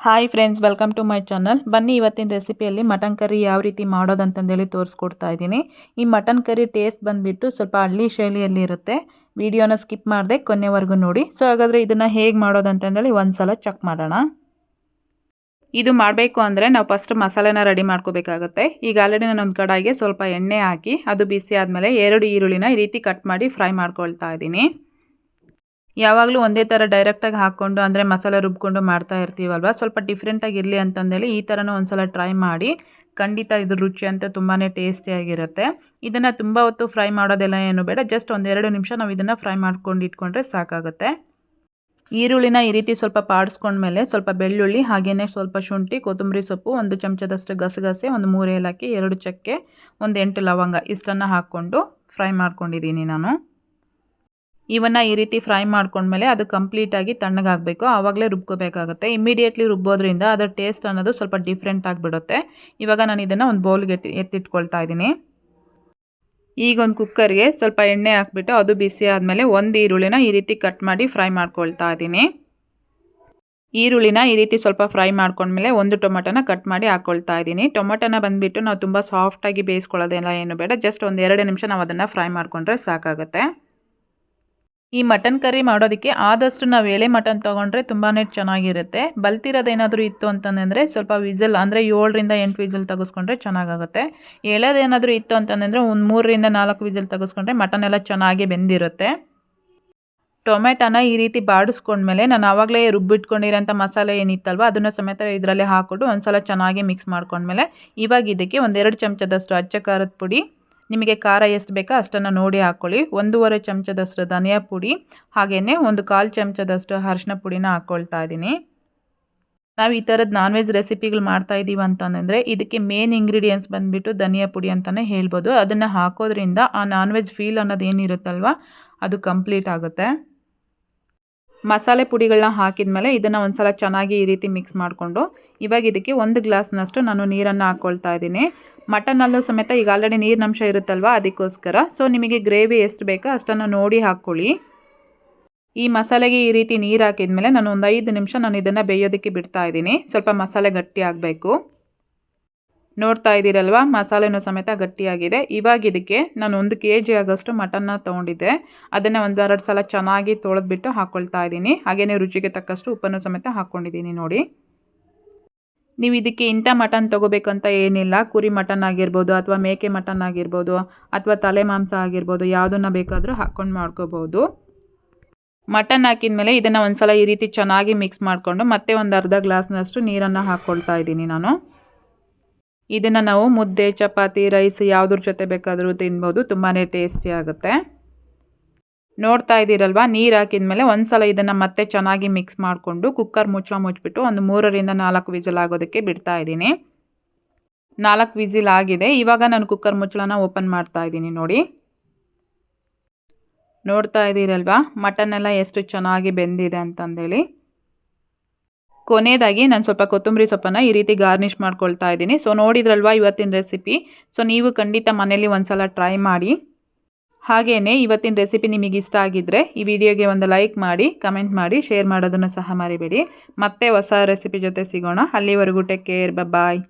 Hi friends welcome to my channel ಬನ್ನಿ ಇವತ್ತಿನ ರೆಸಿಪಿಯಲ್ಲಿ mutton curry ಯಾವ ರೀತಿ ಮಾಡೋದಂತಂದೇಳಿ ತೋರಿಸ್ಕೊಡ್ತಾ ಇದ್ದೀನಿ. ಈ ಮಟನ್ ಕರಿ ಟೇಸ್ಟ್ ಬಂದುಬಿಟ್ಟು ಸ್ವಲ್ಪ ಹಳ್ಳಿ ಶೈಲಿಯಲ್ಲಿ ಇರುತ್ತೆ. ವಿಡಿಯೋನ ಸ್ಕಿಪ್ ಮಾಡದೆ ಕೊನೆವರೆಗೂ ನೋಡಿ. ಸೊ ಹಾಗಾದರೆ ಇದನ್ನು ಹೇಗೆ ಮಾಡೋದಂತಂದೇಳಿ ಒಂದು ಸಲ ಚೆಕ್ ಮಾಡೋಣ. ಇದು ಮಾಡಬೇಕು ಅಂದರೆ ನಾವು ಫಸ್ಟ್ ಮಸಾಲೆನ ರೆಡಿ ಮಾಡ್ಕೋಬೇಕಾಗುತ್ತೆ. ಈಗ ಆಲ್ರೆಡಿ ಒಂದು ಕಡಾಯಿಗೆ ಸ್ವಲ್ಪ ಎಣ್ಣೆ ಹಾಕಿ ಅದು ಬಿಸಿ ಆದಮೇಲೆ ಎರಡು ಈರುಳ್ಳಿನ ಈ ರೀತಿ ಕಟ್ ಮಾಡಿ ಫ್ರೈ ಮಾಡ್ಕೊಳ್ತಾ ಇದ್ದೀನಿ. ಯಾವಾಗಲೂ ಒಂದೇ ಥರ ಡೈರೆಕ್ಟಾಗಿ ಹಾಕ್ಕೊಂಡು, ಅಂದರೆ ಮಸಾಲೆ ರುಬ್ಕೊಂಡು ಮಾಡ್ತಾ ಇರ್ತೀವಲ್ವ? ಸ್ವಲ್ಪ ಡಿಫ್ರೆಂಟಾಗಿ ಇರಲಿ ಅಂತಂದೇಳಿ ಈ ಥರನೂ ಒಂದು ಸಲ ಟ್ರೈ ಮಾಡಿ, ಖಂಡಿತ ಇದ್ರ ರುಚಿ ಅಂತ ತುಂಬಾ ಟೇಸ್ಟಿಯಾಗಿರುತ್ತೆ ಇದನ್ನು ತುಂಬ ಹೊತ್ತು ಫ್ರೈ ಮಾಡೋದೆಲ್ಲ ಏನು ಬೇಡ ಜಸ್ಟ್ ಒಂದೆರಡು ನಿಮಿಷ ನಾವು ಇದನ್ನು ಫ್ರೈ ಮಾಡ್ಕೊಂಡು ಇಟ್ಕೊಂಡ್ರೆ ಸಾಕಾಗುತ್ತೆ. ಈರುಳ್ಳಿನ ಈ ರೀತಿ ಸ್ವಲ್ಪ ಪಾಡಿಸ್ಕೊಂಡ್ಮೇಲೆ ಸ್ವಲ್ಪ ಬೆಳ್ಳುಳ್ಳಿ ಹಾಗೆಯೇ ಸ್ವಲ್ಪ ಶುಂಠಿ, ಕೊತ್ತಂಬರಿ ಸೊಪ್ಪು, ಒಂದು ಚಮಚದಷ್ಟು ಗಸಗಸೆ, ಒಂದು ಮೂರು ಏಲಕ್ಕಿ, ಎರಡು ಚಕ್ಕೆ ಒಂದು ಎಂಟು ಲವಂಗ ಇಷ್ಟನ್ನು ಹಾಕ್ಕೊಂಡು ಫ್ರೈ ಮಾಡ್ಕೊಂಡಿದ್ದೀನಿ ನಾನು. ಇವನ್ನು ಈ ರೀತಿ ಫ್ರೈ ಮಾಡ್ಕೊಂಡ್ಮೇಲೆ ಅದು ಕಂಪ್ಲೀಟಾಗಿ ತಣ್ಣಗಾಗಬೇಕು. ಆವಾಗಲೇ ರುಬ್ಕೋಬೇಕಾಗುತ್ತೆ. ಇಮಿಡಿಯೇಟ್ಲಿ ರುಬ್ಬೋದ್ರಿಂದ ಅದರ ಟೇಸ್ಟ್ ಅನ್ನೋದು ಸ್ವಲ್ಪ ಡಿಫ್ರೆಂಟ್ ಆಗಿಬಿಡುತ್ತೆ. ಇವಾಗ ನಾನು ಇದನ್ನು ಒಂದು ಬೌಲ್ಗೆ ಎತ್ತಿ, ಎತ್ತಿಟ್ಕೊಳ್ತಾ ಇದ್ದೀನಿ. ಈಗ ಒಂದು ಕುಕ್ಕರ್ಗೆ ಸ್ವಲ್ಪ ಎಣ್ಣೆ ಹಾಕ್ಬಿಟ್ಟು ಅದು ಬಿಸಿ ಆದಮೇಲೆ ಒಂದು ಈರುಳ್ಳಿನ ಈ ರೀತಿ ಕಟ್ ಮಾಡಿ ಫ್ರೈ ಮಾಡ್ಕೊಳ್ತಾ ಇದ್ದೀನಿ. ಈರುಳ್ಳಿನ ಈ ರೀತಿ ಸ್ವಲ್ಪ ಫ್ರೈ ಮಾಡ್ಕೊಂಡ್ಮೇಲೆ ಒಂದು ಟೊಮೊಟೊನ ಕಟ್ ಮಾಡಿ ಹಾಕ್ಕೊಳ್ತಾ ಇದ್ದೀನಿ. ಟೊಮೊಟೊನ ಬಂದುಬಿಟ್ಟು ನಾವು ತುಂಬ ಸಾಫ್ಟಾಗಿ ಬೇಯಿಸ್ಕೊಳ್ಳೋದೆಲ್ಲ ಏನು ಬೇಡ. ಜಸ್ಟ್ ಒಂದು ಎರಡು ನಿಮಿಷ ನಾವು ಅದನ್ನು ಫ್ರೈ ಮಾಡಿಕೊಂಡ್ರೆ ಸಾಕಾಗುತ್ತೆ. ಈ ಮಟನ್ ಕರಿ ಮಾಡೋದಕ್ಕೆ ಆದಷ್ಟು ನಾವು ಎಳೆ ಮಟನ್ ತೊಗೊಂಡ್ರೆ ತುಂಬಾ ಚೆನ್ನಾಗಿರುತ್ತೆ. ಬಲ್ತಿರೋದೇನಾದರೂ ಇತ್ತು ಅಂತಂದರೆ ಸ್ವಲ್ಪ ವಿಸಲ್ ಅಂದರೆ ಏಳರಿಂದ ಎಂಟು ವಿಸಲ್ ತೆಗೆಸ್ಕೊಂಡ್ರೆ ಚೆನ್ನಾಗಾಗುತ್ತೆ. ಎಳೆದೇನಾದರೂ ಇತ್ತು ಅಂತಂದರೆ ಒಂದು ಮೂರರಿಂದ ನಾಲ್ಕು ವಿಸಲ್ ತೆಗೆಸ್ಕೊಂಡ್ರೆ ಮಟನ್ ಎಲ್ಲ ಚೆನ್ನಾಗಿ ಬೆಂದಿರುತ್ತೆ. ಟೊಮೆಟೊನ ಈ ರೀತಿ ಬಾಡಿಸ್ಕೊಂಡ್ಮೇಲೆ ನಾನು ಆವಾಗಲೇ ರುಬ್ಬಿಟ್ಕೊಂಡಿರೋಂಥ ಮಸಾಲೆ ಏನಿತ್ತಲ್ವ ಅದನ್ನು ಸಮೇತ ಇದರಲ್ಲೇ ಹಾಕ್ಕೊಂಡು ಒಂದು ಸಲ ಚೆನ್ನಾಗಿ ಮಿಕ್ಸ್ ಮಾಡ್ಕೊಂಡ್ಮೇಲೆ ಇವಾಗ ಇದಕ್ಕೆ ಒಂದೆರಡು ಚಮಚದಷ್ಟು ಅಚ್ಚ ಖಾರದ ಪುಡಿ ನಿಮಗೆ ಖಾರ ಎಷ್ಟು ಬೇಕೋ ಅಷ್ಟನ್ನು ನೋಡಿ ಹಾಕ್ಕೊಳ್ಳಿ. ಒಂದೂವರೆ ಚಮಚದಷ್ಟು ಧನಿಯಾ ಪುಡಿ, ಹಾಗೆಯೇ ಒಂದು ಕಾಲು ಚಮಚದಷ್ಟು ಅರಿಶಿನ ಪುಡಿನ ಹಾಕ್ಕೊಳ್ತಾ ಇದ್ದೀನಿ. ನಾವು ಈ ಥರದ ನಾನ್ ವೆಜ್ ರೆಸಿಪಿಗಳು ಮಾಡ್ತಾ ಇದ್ದೀವಿ ಅಂತಂದರೆ ಇದಕ್ಕೆ ಮೇನ್ ಇಂಗ್ರೀಡಿಯೆಂಟ್ಸ್ ಬಂದುಬಿಟ್ಟು ಧನಿಯಾ ಪುಡಿ ಅಂತಲೇ ಹೇಳ್ಬೋದು. ಅದನ್ನು ಹಾಕೋದ್ರಿಂದ ಆ ನಾನ್ ವೆಜ್ ಫೀಲ್ ಅನ್ನೋದು ಏನಿರುತ್ತಲ್ವ, ಅದು ಕಂಪ್ಲೀಟ್ ಆಗುತ್ತೆ. ಮಸಾಲೆ ಪುಡಿಗಳನ್ನ ಹಾಕಿದ ಮೇಲೆ ಇದನ್ನು ಒಂದು ಸಲ ಚೆನ್ನಾಗಿ ಈ ರೀತಿ ಮಿಕ್ಸ್ ಮಾಡಿಕೊಂಡು ಇವಾಗ ಇದಕ್ಕೆ ಒಂದು ಗ್ಲಾಸ್ನಷ್ಟು ನಾನು ನೀರನ್ನು ಹಾಕ್ಕೊಳ್ತಾ ಇದ್ದೀನಿ. ಮಟನಲ್ಲೂ ಸಮೇತ ಈಗ ಆಲ್ರೆಡಿ ನೀರಿನಂಶ ಇರುತ್ತಲ್ವ ಅದಕ್ಕೋಸ್ಕರ. ಸೊ ನಿಮಗೆ ಗ್ರೇವಿ ಎಷ್ಟು ಬೇಕೋ ಅಷ್ಟನ್ನು ನೋಡಿ ಹಾಕ್ಕೊಳ್ಳಿ. ಈ ಮಸಾಲೆಗೆ ಈ ರೀತಿ ನೀರು ಹಾಕಿದ್ಮೇಲೆ ನಾನು ಒಂದು ಐದು ನಿಮಿಷ ನಾನು ಇದನ್ನು ಬೇಯೋದಕ್ಕೆ ಬಿಡ್ತಾ ಇದ್ದೀನಿ. ಸ್ವಲ್ಪ ಮಸಾಲೆ ಗಟ್ಟಿ ಆಗಬೇಕು. ನೋಡ್ತಾ ಇದ್ದೀರಲ್ವ? ಮಸಾಲೆನೂ ಸಮೇತ ಗಟ್ಟಿಯಾಗಿದೆ. ಇವಾಗ ಇದಕ್ಕೆ ನಾನು ಒಂದು ಕೆ ಜಿ ಆಗೋಷ್ಟು ಮಟನ್ನ ತೊಗೊಂಡಿದ್ದೆ. ಅದನ್ನು ಒಂದೆರಡು ಸಲ ಚೆನ್ನಾಗಿ ತೊಳೆದ್ಬಿಟ್ಟು ಹಾಕ್ಕೊಳ್ತಾ ಇದ್ದೀನಿ. ಹಾಗೆಯೇ ರುಚಿಗೆ ತಕ್ಕಷ್ಟು ಉಪ್ಪನ್ನು ಸಮೇತ ಹಾಕ್ಕೊಂಡಿದ್ದೀನಿ ನೋಡಿ. ನೀವು ಇದಕ್ಕೆ ಇಂಥ ಮಟನ್ ತೊಗೋಬೇಕಂತ ಏನಿಲ್ಲ. ಕುರಿ ಮಟನ್ ಆಗಿರ್ಬೋದು ಅಥವಾ ಮೇಕೆ ಮಟನ್ ಆಗಿರ್ಬೋದು ಅಥವಾ ತಲೆ ಮಾಂಸ ಆಗಿರ್ಬೋದು ಯಾವುದನ್ನು ಬೇಕಾದರೂ ಹಾಕ್ಕೊಂಡು ಮಾಡ್ಕೋಬೋದು. ಮಟನ್ ಹಾಕಿದ ಮೇಲೆ ಇದನ್ನು ಒಂದು ಸಲ ಈ ರೀತಿ ಚೆನ್ನಾಗಿ ಮಿಕ್ಸ್ ಮಾಡಿಕೊಂಡು ಮತ್ತೆ ಒಂದು ಅರ್ಧ ಗ್ಲಾಸ್ನಷ್ಟು ನೀರನ್ನು ಹಾಕ್ಕೊಳ್ತಾ ಇದ್ದೀನಿ ನಾನು. ಇದನ್ನು ನಾವು ಮುದ್ದೆ, ಚಪಾತಿ, ರೈಸ್ ಯಾವುದ್ರ ಜೊತೆ ಬೇಕಾದರೂ ತಿನ್ಬೋದು ತುಂಬಾ ಟೇಸ್ಟಿ ಆಗುತ್ತೆ. ನೋಡ್ತಾ ಇದ್ದೀರಲ್ವ, ನೀರು ಹಾಕಿದ್ಮೇಲೆ ಒಂದು ಸಲ ಇದನ್ನು ಮತ್ತೆ ಚೆನ್ನಾಗಿ ಮಿಕ್ಸ್ ಮಾಡಿಕೊಂಡು ಕುಕ್ಕರ್ ಮುಚ್ಚಳ ಮುಚ್ಚಿಬಿಟ್ಟು ಒಂದು ಮೂರರಿಂದ ನಾಲ್ಕು ವಿಸಿಲ್ ಆಗೋದಕ್ಕೆ ಬಿಡ್ತಾ ಇದ್ದೀನಿ. ನಾಲ್ಕು ವಿಸಿಲ್ ಆಗಿದೆ, ಇವಾಗ ನಾನು ಕುಕ್ಕರ್ ಮುಚ್ಚಳನ ಓಪನ್ ಮಾಡ್ತಾ ಇದ್ದೀನಿ ನೋಡಿ. ನೋಡ್ತಾ ಇದ್ದೀರಲ್ವಾ ಮಟನ್ ಎಲ್ಲ ಎಷ್ಟು ಚೆನ್ನಾಗಿ ಬೆಂದಿದೆ ಅಂತಂದೇಳಿ. ಕೊನೆಯದಾಗಿ ನಾನು ಸ್ವಲ್ಪ ಕೊತ್ತಂಬರಿ ಸೊಪ್ಪನ್ನು ಈ ರೀತಿ ಗಾರ್ನಿಷ್ ಮಾಡ್ಕೊಳ್ತಾ ಇದ್ದೀನಿ. ಸೊ ನೋಡಿದ್ರಲ್ವಾ ಇವತ್ತಿನ ರೆಸಿಪಿ ಸೊ ನೀವು ಖಂಡಿತ ಮನೇಲಿ ಒಂದು ಸಲ ಟ್ರೈ ಮಾಡಿ. ಹಾಗೆಯೇ ಇವತ್ತಿನ ರೆಸಿಪಿ ನಿಮಗೆ ಇಷ್ಟ ಆಗಿದ್ದರೆ ಈ ವಿಡಿಯೋಗೆ ಒಂದು ಲೈಕ್ ಮಾಡಿ ಕಮೆಂಟ್ ಮಾಡಿ ಶೇರ್ ಮಾಡೋದನ್ನು ಸಹ ಮರಿಬೇಡಿ. ಮತ್ತೆ ಹೊಸ ರೆಸಿಪಿ ಜೊತೆ ಸಿಗೋಣ. ಅಲ್ಲಿವರೆಗೂ ಟೇಕ್ ಕೇರ್ ಬಾಯ್